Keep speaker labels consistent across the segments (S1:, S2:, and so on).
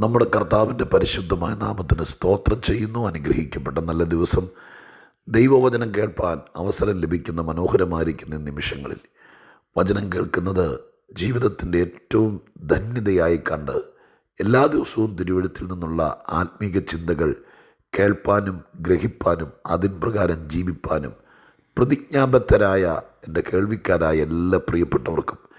S1: നമ്മുടെ കർത്താവിന്റെ പരിശുദ്ധമായ നാമത്തിന് സ്തോത്രം ചെയ്യുന്നു. അനുഗ്രഹിക്കപ്പെട്ട നല്ല ദിവസം. ദൈവവചനം കേൾപ്പാൻ അവസരം ലഭിക്കുന്ന മനോഹരമായിരിക്കുന്ന നിമിഷങ്ങളിൽ വചനം കേൾക്കുന്നത് ജീവിതത്തിന്റെ ഏറ്റവും ധന്യതയായി കണ്ട് എല്ലാ ദിവസവും തിരുവഴുത്തിൽ നിന്നുള്ള ആത്മീക ചിന്തകൾ കേൾപ്പാനും ഗ്രഹിപ്പാനും അതിൻ പ്രകാരം ജീവിപ്പാനും പ്രതിജ്ഞാബദ്ധരായ എന്റെ കേൾവിക്കാരായ എല്ലാ പ്രിയപ്പെട്ടവർക്കും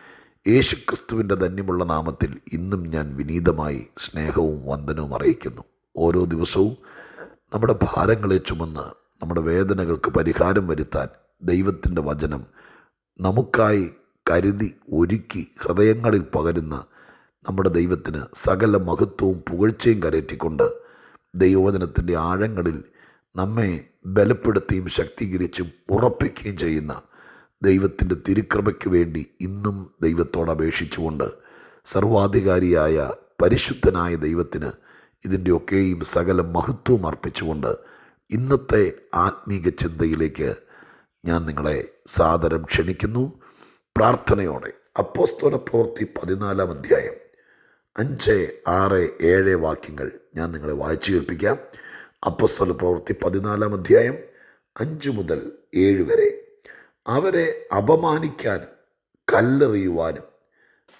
S1: യേശുക്രിസ്തുവിന്റെ ധന്യമുള്ള നാമത്തിൽ ഇന്നും ഞാൻ വിനീതമായി സ്നേഹവും വന്ദനവും അറിയിക്കുന്നു. ഓരോ ദിവസവും നമ്മുടെ ഭാരങ്ങളെ ചുമന്ന് നമ്മുടെ വേദനകൾക്ക് പരിഹാരം വരുത്താൻ ദൈവത്തിന്റെ വചനം നമുക്കായി കരുതി ഒരുക്കി ഹൃദയങ്ങളിൽ പകരുന്ന നമ്മുടെ ദൈവത്തിന് സകല മഹത്വവും പുകഴ്ചയും കരയറ്റിക്കൊണ്ട് ദൈവവചനത്തിന്റെ ആഴങ്ങളിൽ നമ്മെ ബലപ്പെടുത്തിയും ശക്തീകരിച്ചും ഉറപ്പിക്കുകയും ചെയ്യുന്ന ദൈവത്തിന്റെ തിരുക്കൃപയ്ക്ക് വേണ്ടി ഇന്നും ദൈവത്തോട് അപേക്ഷിച്ചുകൊണ്ട് സർവാധികാരിയായ പരിശുദ്ധനായ ദൈവത്തിന് ഇതിന്റെയൊക്കെയും സകല മഹത്വം അർപ്പിച്ചുകൊണ്ട് ഇന്നത്തെ ആത്മീക ചിന്തയിലേക്ക് ഞാൻ നിങ്ങളെ സാദരം ക്ഷണിക്കുന്നു. പ്രാർത്ഥനയോടെ അപ്പോസ്തോല പ്രവൃത്തി പതിനാലാം അധ്യായം അഞ്ച് ആറ് ഏഴ് വാക്യങ്ങൾ ഞാൻ നിങ്ങളെ വായിച്ചു കേൾപ്പിക്കാം. അപ്പോസ്തോല പ്രവൃത്തി പതിനാലാം അധ്യായം അഞ്ച് മുതൽ ഏഴ് വരെ അവരെ അപമാനിക്കാനും കല്ലെറിയുവാനും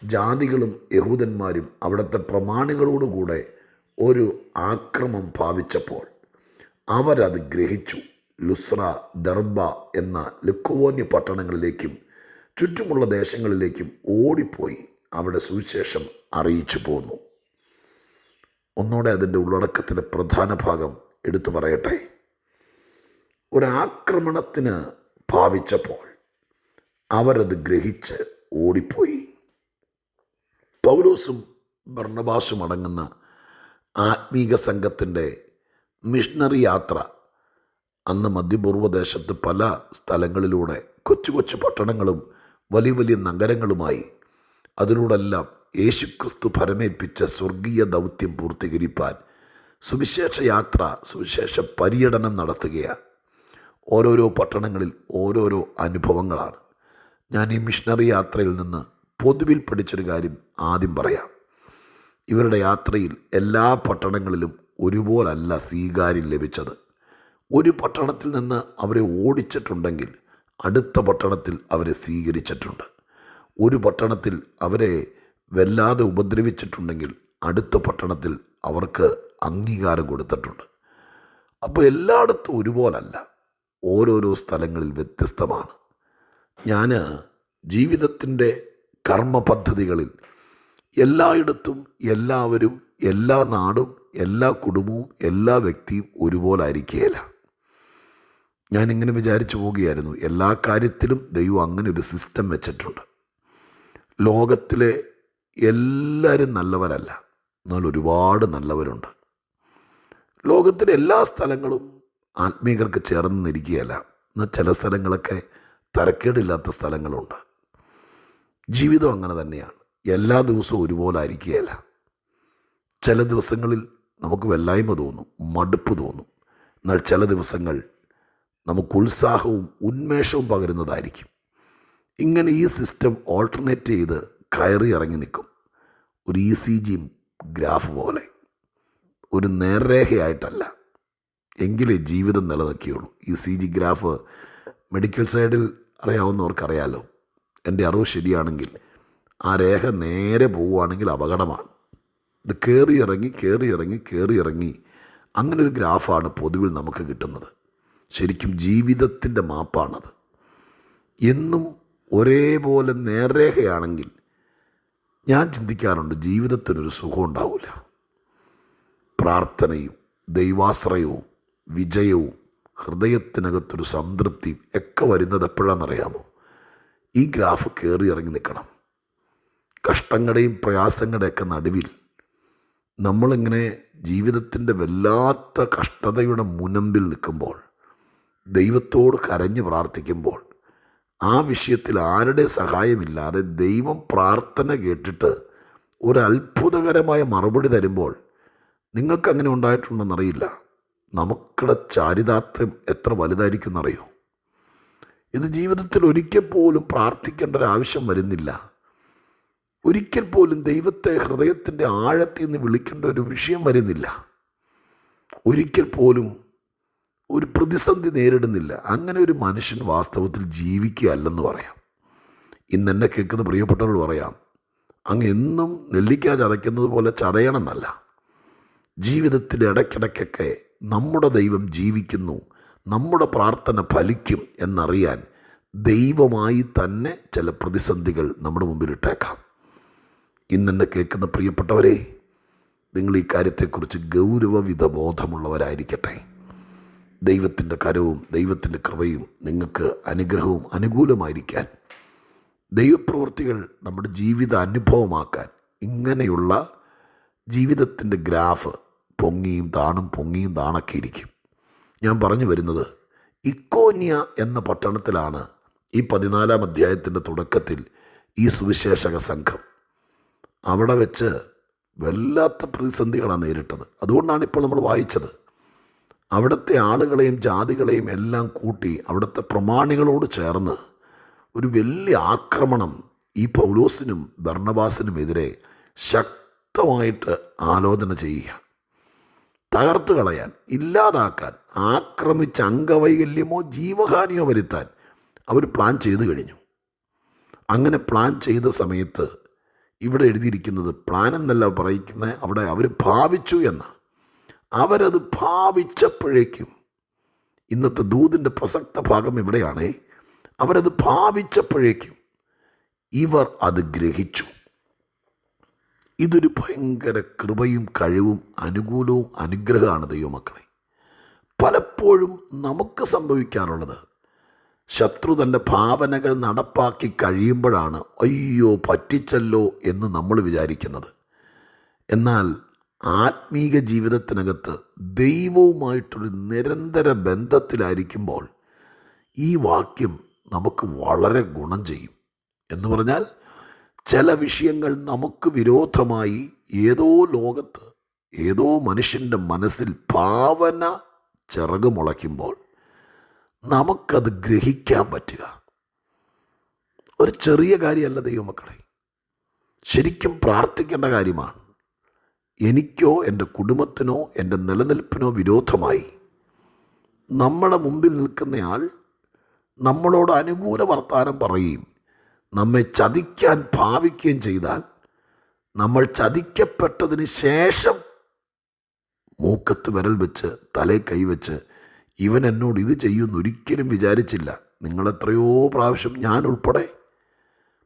S1: ജാതികളും യഹൂദന്മാരും അവിടുത്തെ പ്രമാണികളോടുകൂടെ ഒരു ആക്രമം ഭാവിച്ചപ്പോൾ അവരത് ഗ്രഹിച്ചു. ലുസ്ര ദർബ എന്ന ലുക്കുവോന്യ പട്ടണങ്ങളിലേക്കും ചുറ്റുമുള്ള ദേശങ്ങളിലേക്കും ഓടിപ്പോയി അവിടെ സുവിശേഷം അറിയിച്ചു പോന്നു. ഒന്നുകൂടെ അതിന്റെ ഉള്ളടക്കത്തിന്റെ പ്രധാന ഭാഗം എടുത്തു പറയട്ടെ. ഒരാക്രമണത്തിന് ഭാവിച്ചപ്പോൾ അവരത് ഗ്രഹിച്ച് ഓടിപ്പോയി. പൗലോസും ഭർണബാസും അടങ്ങുന്ന ആത്മീക സംഘത്തിന്റെ മിഷണറി യാത്ര അന്ന് മധ്യപൂർവദേശത്ത് പല സ്ഥലങ്ങളിലൂടെ കൊച്ചു കൊച്ചു പട്ടണങ്ങളും വലിയ വലിയ നഗരങ്ങളുമായി അതിലൂടെല്ലാം യേശുക്രിസ്തു ഫലമേൽപ്പിച്ച സ്വർഗീയ ദൗത്യം പൂർത്തീകരിപ്പാൻ സുവിശേഷ യാത്ര സുവിശേഷ പര്യടനം നടത്തുകയാണ്. ഓരോരോ പട്ടണങ്ങളിൽ ഓരോരോ അനുഭവങ്ങളാണ്. ഞാൻ ഈ മിഷണറി യാത്രയിൽ നിന്ന് പൊതുവിൽ പഠിച്ചൊരു കാര്യം ആദ്യം പറയാം. ഇവരുടെ യാത്രയിൽ എല്ലാ പട്ടണങ്ങളിലും ഒരുപോലല്ല സ്വീകാര്യം ലഭിച്ചത്. ഒരു പട്ടണത്തിൽ നിന്ന് അവരെ ഓടിച്ചിട്ടുണ്ടെങ്കിൽ അടുത്ത പട്ടണത്തിൽ അവരെ സ്വീകരിച്ചിട്ടുണ്ട്. ഒരു പട്ടണത്തിൽ അവരെ വല്ലാതെ ഉപദ്രവിച്ചിട്ടുണ്ടെങ്കിൽ അടുത്ത പട്ടണത്തിൽ അവർക്ക് അംഗീകാരം കൊടുത്തിട്ടുണ്ട്. അപ്പോൾ എല്ലായിടത്തും ഒരുപോലല്ല. ഓരോരോ സ്ഥലങ്ങളിൽ വ്യത്യസ്തമാണ്. ഞാൻ ജീവിതത്തിന്റെ കർമ്മ പദ്ധതികളിൽ എല്ലായിടത്തും എല്ലാവരും എല്ലാ നാടും എല്ലാ കുടുംബവും എല്ലാ വ്യക്തിയും ഒരുപോലെ ആയിരിക്കുകയില്ല ഞാനിങ്ങനെ വിചാരിച്ചു പോവുകയായിരുന്നു. എല്ലാ കാര്യത്തിലും ദൈവം അങ്ങനെ ഒരു സിസ്റ്റം വെച്ചിട്ടുണ്ട്. ലോകത്തിലെ എല്ലാവരും നല്ലവരല്ല. എന്നാൽ ഒരുപാട് നല്ലവരുണ്ട്. ലോകത്തിലെ എല്ലാ സ്ഥലങ്ങളും ആത്മീകർക്ക് ചേർന്ന് നിൽക്കുകയല്ല എന്നാൽ ചില സ്ഥലങ്ങളൊക്കെ തരക്കേടില്ലാത്ത സ്ഥലങ്ങളുണ്ട്. ജീവിതം അങ്ങനെ തന്നെയാണ്. എല്ലാ ദിവസവും ഒരുപോലെ ആയിരിക്കുകയല്ല. ചില ദിവസങ്ങളിൽ നമുക്ക് വല്ലായ്മ തോന്നും മടുപ്പ് തോന്നും. എന്നാൽ ചില ദിവസങ്ങൾ നമുക്ക് ഉത്സാഹവും ഉന്മേഷവും പകരുന്നതായിരിക്കും. ഇങ്ങനെ ഈ സിസ്റ്റം ഓൾട്ടർനേറ്റ് ചെയ്ത് കയറി ഇറങ്ങി നിൽക്കും. ഒരു ഇ സി ജി ഗ്രാഫ് പോലെ. ഒരു നേർരേഖയായിട്ടല്ല. എങ്കിലേ ജീവിതം നിലനിൽക്കുകയുള്ളൂ. ഈ സി ജി ഗ്രാഫ് മെഡിക്കൽ സൈഡിൽ അറിയാവുന്നവർക്കറിയാലോ. എന്റെ അറിവ് ശരിയാണെങ്കിൽ ആ രേഖ നേരെ പോവുകയാണെങ്കിൽ അപകടമാണ്. ഇത് കയറി ഇറങ്ങി കയറി ഇറങ്ങി കയറി ഇറങ്ങി അങ്ങനെ ഒരു ഗ്രാഫാണ് പൊതുവിൽ നമുക്ക് കിട്ടുന്നത്. ശരിക്കും ജീവിതത്തിന്റെ മാപ്പാണത്. എന്നും ഒരേപോലെ നേർരേഖയാണെങ്കിൽ ഞാൻ ചിന്തിക്കാറുണ്ട് ജീവിതത്തിനൊരു സുഖം ഉണ്ടാവില്ല. പ്രാർത്ഥനയും ദൈവാശ്രയവും വിജയവും ഹൃദയത്തിനകത്തൊരു സംതൃപ്തിയും ഒക്കെ വരുന്നത് എപ്പോഴാണെന്നറിയാമോ? ഈ ഗ്രാഫ് കയറി ഇറങ്ങി നിൽക്കണം. കഷ്ടങ്ങളുടെയും പ്രയാസങ്ങളുടെയൊക്കെ നടുവിൽ നമ്മളിങ്ങനെ ജീവിതത്തിന്റെ വല്ലാത്ത കഷ്ടതയുടെ മുനമ്പിൽ നിൽക്കുമ്പോൾ ദൈവത്തോട് കരഞ്ഞു പ്രാർത്ഥിക്കുമ്പോൾ ആ വിഷയത്തിൽ ആരുടെ സഹായമില്ലാതെ ദൈവം പ്രാർത്ഥന കേട്ടിട്ട് ഒരു അത്ഭുതകരമായ മറുപടി തരുമ്പോൾ നിങ്ങൾക്ക് അങ്ങനെ ഉണ്ടായിട്ടുണ്ടെന്നറിയില്ല. നമുക്കിടെ ചാരിതാർത്ഥ്യം എത്ര വലുതായിരിക്കും എന്നറിയോ ഇത് ജീവിതത്തിൽ ഒരിക്കൽ പോലും പ്രാർത്ഥിക്കേണ്ട ഒരു ആവശ്യം വരുന്നില്ല. ഒരിക്കൽ പോലും ദൈവത്തെ ഹൃദയത്തിന്റെ ആഴത്തിൽ നിന്ന് വിളിക്കേണ്ട ഒരു വിഷയം വരുന്നില്ല. ഒരിക്കൽ പോലും ഒരു പ്രതിസന്ധി നേരിടുന്നില്ല. അങ്ങനെ ഒരു മനുഷ്യൻ വാസ്തവത്തിൽ ജീവിക്കുകയല്ലെന്ന് പറയാം. ഇന്ന് എന്നെ കേൾക്കുന്ന പ്രിയപ്പെട്ടവരോട് പറയാം അങ്ങ് എന്നും നെല്ലിക്ക ചതയ്ക്കുന്നത് പോലെ ചതയണമെന്നല്ല ജീവിതത്തിന്റെ ഇടയ്ക്കിടയ്ക്കൊക്കെ നമ്മുടെ ദൈവം ജീവിക്കുന്നു നമ്മുടെ പ്രാർത്ഥന ഫലിക്കും എന്നറിയാൻ ദൈവമായി തന്നെ ചില പ്രതിസന്ധികൾ നമ്മുടെ മുമ്പിലിട്ടേക്കാം. ഇന്നെന്നെ കേൾക്കുന്ന പ്രിയപ്പെട്ടവരെ നിങ്ങൾ ഈ കാര്യത്തെക്കുറിച്ച് ഗൗരവവിധ ബോധമുള്ളവരായിരിക്കട്ടെ ദൈവത്തിന്റെ കരവും ദൈവത്തിന്റെ കൃപയും നിങ്ങൾക്ക് അനുഗ്രഹവും അനുകൂലമായിരിക്കാൻ ദൈവപ്രവൃത്തികൾ നമ്മുടെ ജീവിത അനുഭവമാക്കാൻ ഇങ്ങനെയുള്ള ജീവിതത്തിന്റെ ഗ്രാഫ് പൊങ്ങിയും താണും പൊങ്ങിയും താണൊക്കെ ഇരിക്കും. ഞാൻ പറഞ്ഞു വരുന്നത് ഇക്കോന്യ എന്ന പട്ടണത്തിലാണ് ഈ പതിനാലാം അധ്യായത്തിന്റെ തുടക്കത്തിൽ ഈ സുവിശേഷക സംഘം. അവിടെ വെച്ച് വല്ലാത്ത പ്രതിസന്ധികളാണ് നേരിട്ടത്. അതുകൊണ്ടാണ് ഇപ്പോൾ നമ്മൾ വായിച്ചത്. അവിടുത്തെ ആളുകളെയും ജാതികളെയും എല്ലാം കൂട്ടി അവിടുത്തെ പ്രമാണികളോട് ചേർന്ന് ഒരു വലിയ ആക്രമണം ഈ പൗലോസിനും ഭർണബാസിനുമെതിരെ ശക്തമായിട്ട് ആലോചന ചെയ്യുക തകർത്ത് കളയാൻ ഇല്ലാതാക്കാൻ ആക്രമിച്ച അംഗവൈകല്യമോ ജീവഹാനിയോ വരുത്താൻ അവർ പ്ലാൻ ചെയ്തു കഴിഞ്ഞു. അങ്ങനെ പ്ലാൻ ചെയ്ത സമയത്ത് ഇവിടെ എഴുതിയിരിക്കുന്നത് പ്ലാൻ എന്നല്ല പറയുന്നത് അവിടെ അവർ ഭാവിച്ചു എന്ന്. അവരത് ഭാവിച്ചപ്പോഴേക്കും ഇന്നത്തെ ദൂതിന്റെ പ്രസക്ത ഭാഗം ഇവിടെയാണ്. അവരത് ഭാവിച്ചപ്പോഴേക്കും ഇവർ അത് ഗ്രഹിച്ചു. ഇതൊരു ഭയങ്കര കൃപയും കഴിവും അനുകൂലവും അനുഗ്രഹമാണ് ദൈവമക്കളെ. പലപ്പോഴും നമുക്ക് സംഭവിക്കാറുള്ളത് ശത്രു തന്റെ ഭാവനകൾ നടപ്പാക്കി കഴിയുമ്പോഴാണ് അയ്യോ പറ്റിച്ചല്ലോ എന്ന് നമ്മൾ വിചാരിക്കുന്നത്. എന്നാൽ ആത്മീക ജീവിതത്തിനകത്ത് ദൈവവുമായിട്ടൊരു നിരന്തര ബന്ധത്തിലായിരിക്കുമ്പോൾ ഈ വാക്യം നമുക്ക് വളരെ ഗുണം ചെയ്യും. എന്ന് പറഞ്ഞാൽ ചില വിഷയങ്ങൾ നമുക്ക് വിരോധമായി ഏതോ ലോകത്ത് ഏതോ മനുഷ്യന്റെ മനസ്സിൽ ഭാവന ചിറക് മുളയ്ക്കുമ്പോൾ നമുക്കത് ഗ്രഹിക്കാൻ പറ്റുക. ഒരു ചെറിയ കാര്യമല്ല ദൈവമക്കളെ. ശരിക്കും പ്രാർത്ഥിക്കേണ്ട കാര്യമാണ്. എനിക്കോ എന്റെ കുടുംബത്തിനോ എന്റെ നിലനിൽപ്പിനോ വിരോധമായി നമ്മുടെ മുമ്പിൽ നിൽക്കുന്നയാൾ നമ്മളോട് അനുകൂല വർത്താനം പറയുകയും നമ്മെ ചതിക്കാൻ ഭാവിക്കുകയും ചെയ്താൽ നമ്മൾ ചതിക്കപ്പെട്ടതിന് ശേഷം മൂക്കത്ത് വിരൽ വെച്ച് തലേ കൈവച്ച് ഇവൻ എന്നോട് ഇത് ചെയ്യുമെന്ന് ഒരിക്കലും വിചാരിച്ചില്ല. നിങ്ങളെത്രയോ പ്രാവശ്യം ഞാൻ ഉൾപ്പെടെ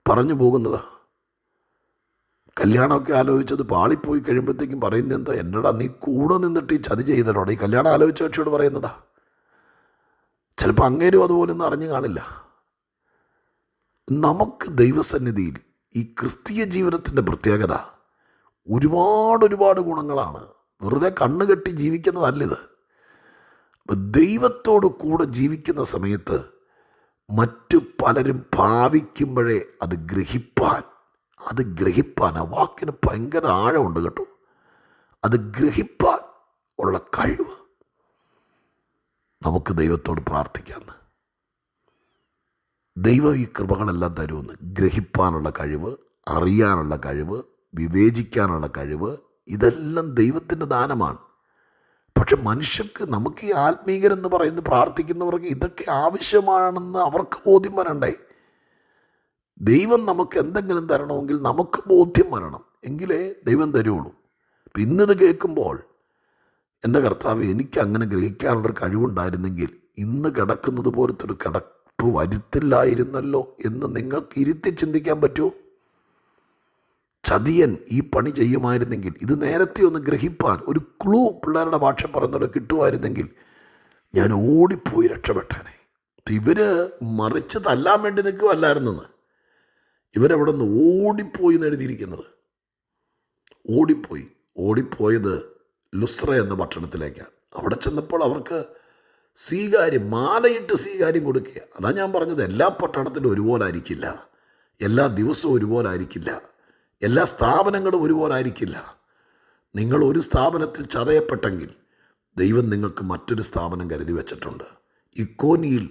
S1: പറഞ്ഞു പോകുന്നതാ. കല്യാണമൊക്കെ ആലോചിച്ചത് പാളിപ്പോയി കഴിയുമ്പോഴത്തേക്കും പറയുന്നത് എന്താ? എന്നടാ നീ കൂടെ നിന്നിട്ട് ഈ ചതി ചെയ്തലോടെ ഈ കല്യാണം ആലോചിച്ച കക്ഷിയോട് പറയുന്നതാ. ചിലപ്പോൾ അങ്ങേരും അതുപോലൊന്നും അറിഞ്ഞു കാണില്ല. നമുക്ക് ദൈവസന്നിധിയിൽ ഈ ക്രിസ്തീയ ജീവിതത്തിന്റെ പ്രത്യേകത ഒരുപാട് ഒരുപാട് ഗുണങ്ങളാണ്. വെറുതെ കണ്ണുകെട്ടി ജീവിക്കുന്നതല്ലിത്. ദൈവത്തോട് കൂടെ ജീവിക്കുന്ന സമയത്ത് മറ്റു പലരും ഭാവിക്കുമ്പോഴേ അത് ഗ്രഹിപ്പാൻ അത് ഗ്രഹിപ്പാൻ ആ വാക്കിന് ഭയങ്കര ആഴമുണ്ട് കേട്ടോ. അത് ഗ്രഹിപ്പാൻ ഉള്ള കഴിവ് നമുക്ക് ദൈവത്തോട് പ്രാർത്ഥിക്കാമെന്ന് ദൈവം ഈ കൃപകളെല്ലാം തരുമെന്ന് ഗ്രഹിപ്പാനുള്ള കഴിവ് അറിയാനുള്ള കഴിവ് വിവേചിക്കാനുള്ള കഴിവ് ഇതെല്ലാം ദൈവത്തിന്റെ ദാനമാണ്. പക്ഷെ മനുഷ്യർക്ക് നമുക്ക് ഈ ആത്മീകരെന്ന് പറയുന്ന പ്രാർത്ഥിക്കുന്നവർക്ക് ഇതൊക്കെ ആവശ്യമാണെന്ന് അവർക്ക് ബോധ്യം വരണ്ടേ? ദൈവം നമുക്ക് എന്തെങ്കിലും തരണമെങ്കിൽ നമുക്ക് ബോധ്യം വരണം. എങ്കിലേ ദൈവം തരുള്ളൂ. അപ്പം ഇന്നത് കേൾക്കുമ്പോൾ എന്റെ കർത്താവ് എനിക്ക് അങ്ങനെ ഗ്രഹിക്കാനുള്ളൊരു കഴിവുണ്ടായിരുന്നെങ്കിൽ ഇന്ന് കിടക്കുന്നത് പോലത്തെ ഒരു കിടപ്പ് വരുത്തില്ലായിരുന്നല്ലോ എന്ന് നിങ്ങൾക്ക് ഇരുത്തി ചിന്തിക്കാൻ പറ്റുമോ? ചതിയൻ ഈ പണി ചെയ്യുമായിരുന്നെങ്കിൽ ഇത് നേരത്തെ ഒന്ന് ഗ്രഹിപ്പാൻ ഒരു ക്ലൂ പിള്ളേരുടെ ഭാഷ പറയുന്നത് കിട്ടുമായിരുന്നെങ്കിൽ ഞാൻ ഓടിപ്പോയി രക്ഷപ്പെട്ടേനെ. ഇവർ മറിച്ച് തല്ലാൻ വേണ്ടി നിൽക്കുമല്ലായിരുന്നെന്ന് ഇവരവിടെ നിന്ന് ഓടിപ്പോയി എഴുതിയിരിക്കുന്നത്? ഓടിപ്പോയി. ഓടിപ്പോയത് ലുസ്ര എന്ന പട്ടണത്തിലേക്കാണ് അവിടെ ചെന്നപ്പോൾ അവർക്ക് സ്വീകാര്യം മാലയിട്ട് സ്വീകാര്യം കൊടുക്കുക. അതാ ഞാൻ പറഞ്ഞത്. എല്ലാ പട്ടണത്തിലും ഒരുപോലെ ആയിരിക്കില്ല എല്ലാ ദിവസവും ഒരുപോലെ ആയിരിക്കില്ല എല്ലാ സ്ഥാപനങ്ങളും ഒരുപോലെ ആയിരിക്കില്ല നിങ്ങൾ ഒരു സ്ഥാപനത്തിൽ ചതയപ്പെട്ടെങ്കിൽ ദൈവം നിങ്ങൾക്ക് മറ്റൊരു സ്ഥാപനം കരുതി വച്ചിട്ടുണ്ട്. ഇക്കോനിയിൽ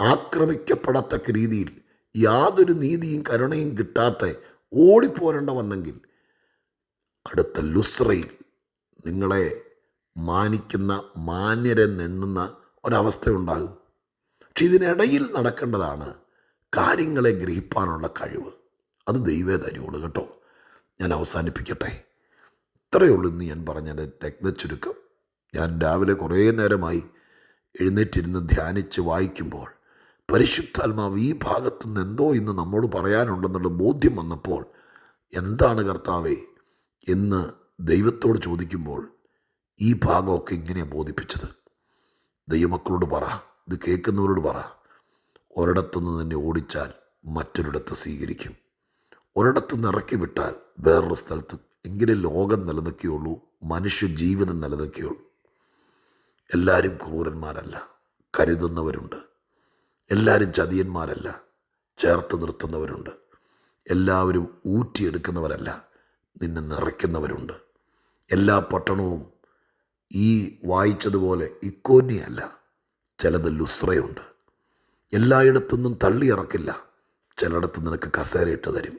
S1: ആക്രമിക്കപ്പെടത്തക്ക രീതിയിൽ യാതൊരു നീതിയും കരുണയും കിട്ടാത്ത ഓടിപ്പോരേണ്ട വന്നെങ്കിൽ അടുത്ത ലുസ്രയിൽ നിങ്ങളെ മാനിക്കുന്ന മാന്യരെ നെണ്ണുന്ന ഒരവസ്ഥയുണ്ടാകും. പക്ഷെ ഇതിനിടയിൽ നടക്കേണ്ടതാണ് കാര്യങ്ങളെ ഗ്രഹിപ്പാനുള്ള കഴിവ്. അത് ദൈവേ തരുള്ളൂ കേട്ടോ. ഞാൻ അവസാനിപ്പിക്കട്ടെ. ഇത്രയേ ഉള്ളൂ എന്ന് ഞാൻ പറഞ്ഞ രത്ന ചുരുക്കം. ഞാൻ രാവിലെ കുറേ നേരമായി എഴുന്നേറ്റിരുന്ന് ധ്യാനിച്ച് വായിക്കുമ്പോൾ പരിശുദ്ധാത്മാവ് ഈ ഭാഗത്തു നിന്ന് എന്തോ ഇന്ന് നമ്മോട് പറയാനുണ്ടെന്നുള്ള ബോധ്യം വന്നപ്പോൾ എന്താണ് കർത്താവേ എന്ന് ദൈവത്തോട് ചോദിക്കുമ്പോൾ ഈ ഭാഗമൊക്കെ ഇങ്ങനെയാണ് ബോധിപ്പിച്ചത്. ദൈവമക്കളോട് പറ. ഇത് കേൾക്കുന്നവരോട് പറ. ഒരിടത്തുനിന്ന് തന്നെ ഓടിച്ചാൽ മറ്റൊരിടത്ത് സ്വീകരിക്കും. ഒരിടത്തുനിന്ന് ഇറക്കി വിട്ടാൽ വേറൊരു സ്ഥലത്ത്. എങ്കിലും ലോകം നിലനിൽക്കുകയുള്ളൂ മനുഷ്യ ജീവിതം നിലനിൽക്കുകയുള്ളൂ. എല്ലാവരും ക്രൂരന്മാരല്ല കരുതുന്നവരുണ്ട്. എല്ലാവരും ചതിയന്മാരല്ല ചേർത്ത് നിർത്തുന്നവരുണ്ട്. എല്ലാവരും ഊറ്റിയെടുക്കുന്നവരല്ല നിന്നെ നിറയ്ക്കുന്നവരുണ്ട്. എല്ലാ പട്ടണവും ഈ വായിച്ചതുപോലെ ഇക്കോന്നിയല്ല ചിലത് ലുസ്രയുണ്ട്. എല്ലായിടത്തുനിന്നും തള്ളി ഇറക്കില്ല. ചിലയിടത്ത് നിനക്ക് കസേരയിട്ട് തരും.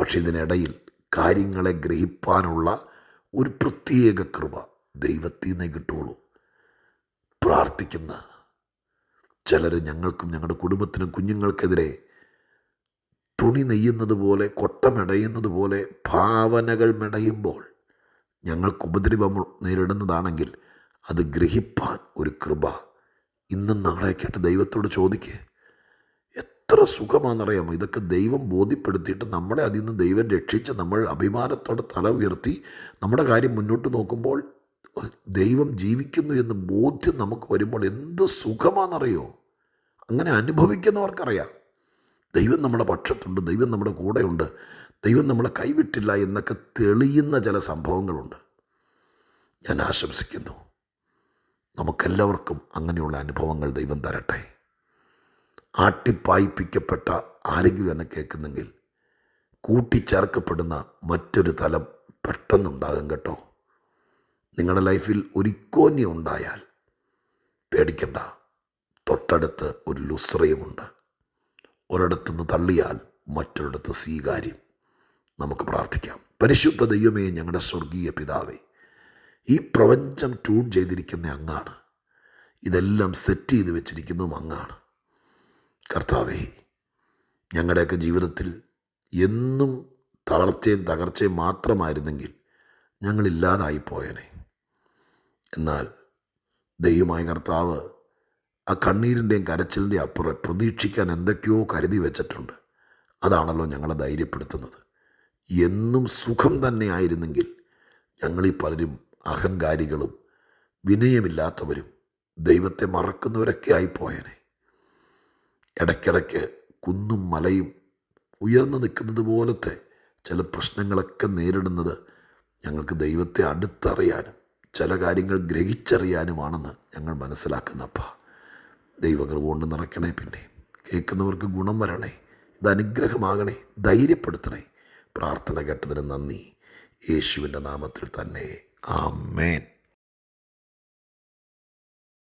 S1: പക്ഷെ ഇതിനിടയിൽ കാര്യങ്ങളെ ഗ്രഹിപ്പാനുള്ള ഒരു പ്രത്യേക കൃപ ദൈവത്തിൽ നിന്നേ കിട്ടുള്ളൂ പ്രാർത്ഥിക്കുന്ന ചിലർ ഞങ്ങൾക്കും ഞങ്ങളുടെ കുടുംബത്തിനും കുഞ്ഞുങ്ങൾക്കെതിരെ തുണി നെയ്യുന്നത് പോലെ കൊട്ടമെടയുന്നത് പോലെ ഭാവനകൾ മെടയുമ്പോൾ ഞങ്ങൾക്ക് ഉപദ്രവം നേരിടുന്നതാണെങ്കിൽ അത് ഗ്രഹിപ്പാൻ ഒരു കൃപ. ഇന്നും നാളെ കേട്ട് ദൈവത്തോട് ചോദിക്കുക എത്ര സുഖമാണെന്നറിയാമോ? ഇതൊക്കെ ദൈവം ബോധ്യപ്പെടുത്തിയിട്ട് നമ്മളെ അതിൽ നിന്ന് ദൈവം രക്ഷിച്ച് നമ്മൾ അഭിമാനത്തോടെ തല ഉയർത്തി നമ്മുടെ കാര്യം മുന്നോട്ട് നോക്കുമ്പോൾ ദൈവം ജീവിക്കുന്നു എന്ന് ബോധ്യം നമുക്ക് വരുമ്പോൾ എന്ത് സുഖമാണെന്നറിയോ? അങ്ങനെ അനുഭവിക്കുന്നവർക്കറിയാം. ദൈവം നമ്മുടെ പക്ഷത്തുണ്ട് ദൈവം നമ്മുടെ കൂടെയുണ്ട് ദൈവം നമ്മളെ കൈവിട്ടില്ല എന്നൊക്കെ തെളിയുന്ന ചില സംഭവങ്ങളുണ്ട്. ഞാൻ ആശംസിക്കുന്നു. നമുക്കെല്ലാവർക്കും അങ്ങനെയുള്ള അനുഭവങ്ങൾ ദൈവം തരട്ടെ. ആട്ടിപ്പായിപ്പിക്കപ്പെട്ട ആരെങ്കിലും എന്നെ കേൾക്കുന്നെങ്കിൽ കൂട്ടിച്ചേർക്കപ്പെടുന്ന മറ്റൊരു തലം പെട്ടെന്നുണ്ടാകും കേട്ടോ. നിങ്ങളുടെ ലൈഫിൽ ഒരു ഇക്കോന്യം ഉണ്ടായാൽ പേടിക്കണ്ട. തൊട്ടടുത്ത് ഒരു ലുസ്രയുമുണ്ട്. ഒരിടത്തുനിന്ന് തള്ളിയാൽ മറ്റൊരിടത്ത് സ്വീകാര്യം. നമുക്ക് പ്രാർത്ഥിക്കാം. പരിശുദ്ധ ദൈവമേ ഞങ്ങളുടെ സ്വർഗീയ പിതാവേ ഈ പ്രപഞ്ചം ട്യൂൺ ചെയ്തിരിക്കുന്ന അങ്ങാണ്. ഇതെല്ലാം സെറ്റ് ചെയ്ത് വെച്ചിരിക്കുന്നതും അങ്ങാണ്. കർത്താവേ ഞങ്ങളുടെയൊക്കെ ജീവിതത്തിൽ എന്നും തളർച്ചയും തകർച്ചയും മാത്രമായിരുന്നെങ്കിൽ ഞങ്ങളില്ലാതായി പോയനെ. എന്നാൽ ദൈവമായ കർത്താവ് ആ കണ്ണീരിന്റെയും കരച്ചിലിന്റെയും അപ്പുറം പ്രതീക്ഷിക്കാൻ എന്തൊക്കെയോ കരുതി വെച്ചിട്ടുണ്ട്. അതാണല്ലോ ഞങ്ങളെ ധൈര്യപ്പെടുത്തുന്നത്. എന്നും സുഖം തന്നെയായിരുന്നെങ്കിൽ ഞങ്ങളീ പലരും അഹങ്കാരികളും വിനയമില്ലാത്തവരും ദൈവത്തെ മറക്കുന്നവരൊക്കെ ആയിപ്പോയനെ. ഇടയ്ക്കിടയ്ക്ക് കുന്നും മലയും ഉയർന്നു നിൽക്കുന്നത് പോലത്തെ ചില പ്രശ്നങ്ങളൊക്കെ നേരിടുന്നത് ഞങ്ങൾക്ക് ദൈവത്തെ അടുത്തറിയാനും ചില കാര്യങ്ങൾ ഗ്രഹിച്ചറിയാനുമാണെന്ന് ഞങ്ങൾ മനസ്സിലാക്കുന്നപ്പ. ദൈവകൃപ കൊണ്ട് നിറയ്ക്കണേ പിന്നെ. കേൾക്കുന്നവർക്ക് ഗുണം വരണേ. ഇത് അനുഗ്രഹമാകണേ. ധൈര്യപ്പെടുത്തണേ. പ്രാർത്ഥന കേട്ടതിന് നന്ദി. യേശുവിന്റെ നാമത്തിൽ തന്നെ. ആമേൻ.